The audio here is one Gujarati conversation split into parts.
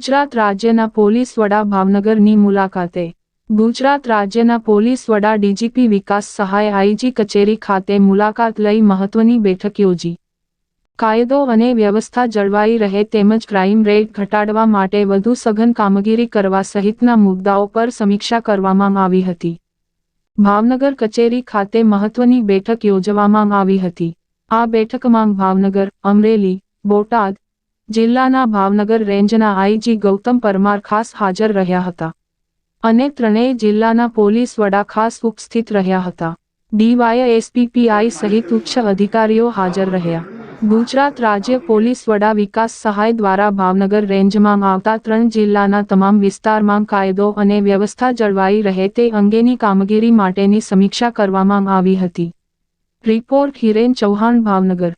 ગુજરાત રાજ્યના પોલીસ વડા ભાવનગરની મુલાકાતે. ગુજરાત રાજ્યના પોલીસ વડા ડીજીપી વિકાસ સહાય આઈજી કચેરી ખાતે મુલાકાત લઈ મહત્વની બેઠક યોજી. કાયદો અને વ્યવસ્થા જળવાઈ રહે તેમજ ક્રાઇમ રેટ ઘટાડવા માટે વધુ સઘન કામગીરી કરવા સહિતના મુદ્દાઓ પર સમીક્ષા કરવામાં આવી હતી. ભાવનગર કચેરી ખાતે મહત્વની બેઠક યોજવામાં આવી હતી. આ બેઠકમાં ભાવનગર, અમરેલી, બોટાદ જિલ્લાના ભાવનગર રેન્જના આઈજી ગૌતમ પરમાર ખાસ હાજર રહ્યા હતા. અને ત્રણેય જિલ્લાના પોલીસ વડા ખાસ ઉપસ્થિત રહ્યા હતા. ડીવાય એસપીપીઆઈ સહિત ઉચ્ચ અધિકારીઓ હાજર રહ્યા. ગુજરાત રાજ્ય પોલીસ વડા વિકાસ સહાય દ્વારા ભાવનગર રેન્જમાં આવતા ત્રણ જિલ્લાના તમામ વિસ્તારમાં કાયદો અને વ્યવસ્થા જળવાઈ રહે તે અંગેની કામગીરી માટેની સમીક્ષા કરવામાં આવી હતી. રિપોર્ટ હિરેન ચૌહાણ, ભાવનગર.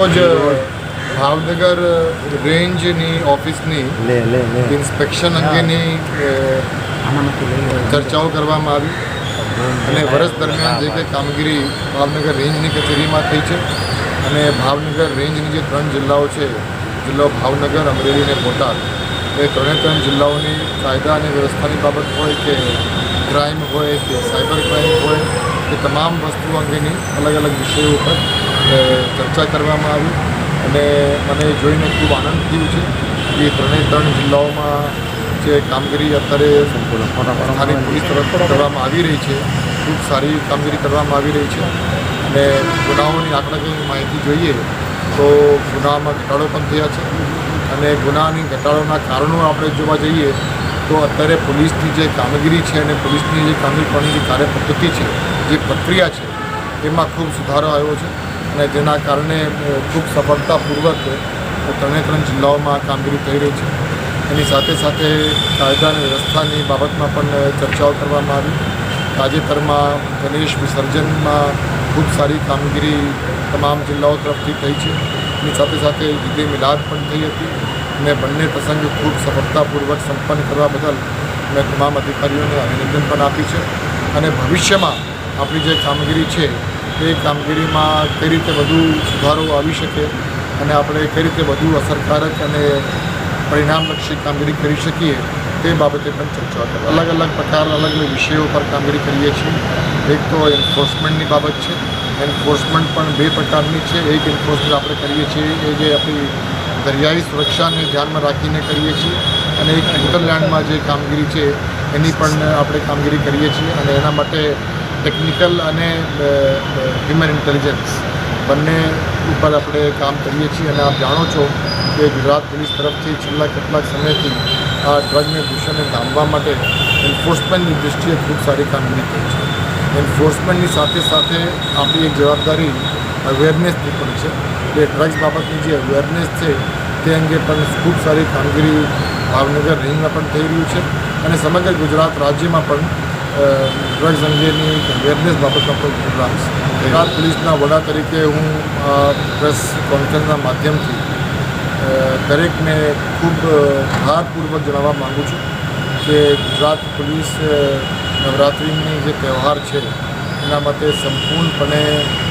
રોજ ભાવનગર રેન્જની ઓફિસની ઇન્સ્પેક્શન અંગેની ચર્ચાઓ કરવામાં આવી. અને વર્ષ દરમિયાન જે કંઈ કામગીરી ભાવનગર રેન્જની કચેરીમાં થઈ છે અને ભાવનગર રેન્જની જે ત્રણ જિલ્લાઓ છે જિલ્લો ભાવનગર અમરેલી અને બોટાદ એ ત્રણે ત્રણ જિલ્લાઓની કાયદા અને વ્યવસ્થાની બાબત હોય કે ક્રાઇમ હોય કે સાયબર ક્રાઇમ હોય એ તમામ વસ્તુઓ અંગેની અલગ અલગ વિષયો ઉપર ચર્ચા કરવામાં આવી અને મને જોઈને ખૂબ આનંદ થયો છે કે ત્રણેય ત્રણ જિલ્લાઓમાં જે કામગીરી અત્યારે સ્થાનિક પોલીસ તરફ કરવામાં આવી રહી છે, ખૂબ સારી કામગીરી કરવામાં આવી રહી છે અને ગુનાઓની આંકડાકીય માહિતી જોઈએ તો ગુનામાં ઘટાડો પણ થયા છે અને ગુનાની ઘટાડોના કારણો આપણે જોવા જઈએ તો અત્યારે પોલીસની જે કામગીરી છે અને પોલીસની જે કામગીરી કરવાની જે કાર્યપદ્ધતિ છે, જે પ્રક્રિયા છે, એમાં ખૂબ સુધારો આવ્યો છે. અને જેના કારણે ખૂબ સફળતાપૂર્વક ત્રણે ત્રણ જિલ્લાઓમાં કામગીરી થઈ રહી છે. એની સાથે સાથે કાયદા અને વ્યવસ્થાની બાબતમાં પણ ચર્ચાઓ કરવામાં આવી. તાજેતરમાં ગણેશ વિસર્જનમાં ખૂબ સારી કામગીરી તમામ જિલ્લાઓ તરફથી થઈ છે. એની સાથે સાથે ઈદે મિલાદ પણ થઈ હતી અને બંને પ્રસંગ ખૂબ સફળતાપૂર્વક સંપન્ન કરવા બદલ મેં તમામ અધિકારીઓને અભિનંદન પણ આપી છે. અને ભવિષ્યમાં આપણી જે કામગીરી છે એ કામગીરીમાં કઈ રીતે વધુ સુધારો આવી શકે અને આપણે કઈ રીતે વધુ અસરકારક અને પરિણામલક્ષી કામગીરી કરી શકીએ તે બાબતે પણ ચર્ચા કરી અલગ અલગ પ્રકાર, અલગ અલગ વિષયો પર કામગીરી કરીએ છીએ. એક તો એન્ફોર્સમેન્ટની બાબત છે. એન્ફોર્સમેન્ટ પણ બે પ્રકારની છે. એક એન્ફોર્સમેન્ટ આપણે કરીએ છીએ એ જે આપણી દરિયાઈ સુરક્ષાને ધ્યાનમાં રાખીને કરીએ છીએ અને એક ઇન્ટરલેન્ડમાં જે કામગીરી છે એની પણ આપણે કામગીરી કરીએ છીએ અને એના માટે ટેકનિકલ અને હ્યુમન ઇન્ટેલિજન્સ બંને ઉપર આપણે કામ કરીએ છીએ અને આપ જાણો છો કે ગુજરાત પોલીસ તરફથી છેલ્લા કેટલાક સમયથી આ ડ્રગને દૂષણને ડામવા માટે એન્ફોર્સમેન્ટની દૃષ્ટિએ ખૂબ સારી કામગીરી કરી છે. એન્ફોર્સમેન્ટની સાથે સાથે આપણી એક જવાબદારી અવેરનેસની પણ છે કે ડ્રગ્સ બાબતની જે અવેરનેસ છે તે અંગે પણ ખૂબ સારી કામગીરી ભાવનગર રેન્જમાં પણ થઈ રહ્યું છે અને સમગ્ર ગુજરાત રાજ્યમાં પણ ડ્રગ્સ અંગેની અવેરનેસ પણ પ્રોગ્રામ્સ ગુજરાત પોલીસના વડા તરીકે હું પ્રેસ કોન્ફરન્સના માધ્યમથી દરેકને ખૂબ ભારપૂર્વક જણાવવા માગું છું કે ગુજરાત પોલીસ નવરાત્રિની જે તહેવાર છે, એના માટે સંપૂર્ણપણે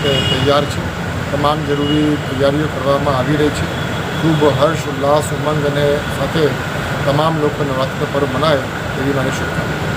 તૈયાર છે. તમામ જરૂરી તૈયારીઓ કરવામાં આવી રહી છે. ખૂબ હર્ષ, ઉલ્લાસ, ઉમંગ અને સાથે તમામ લોકો નવરાત્રિનો પર્વ મનાય એવી મારી શુભકામના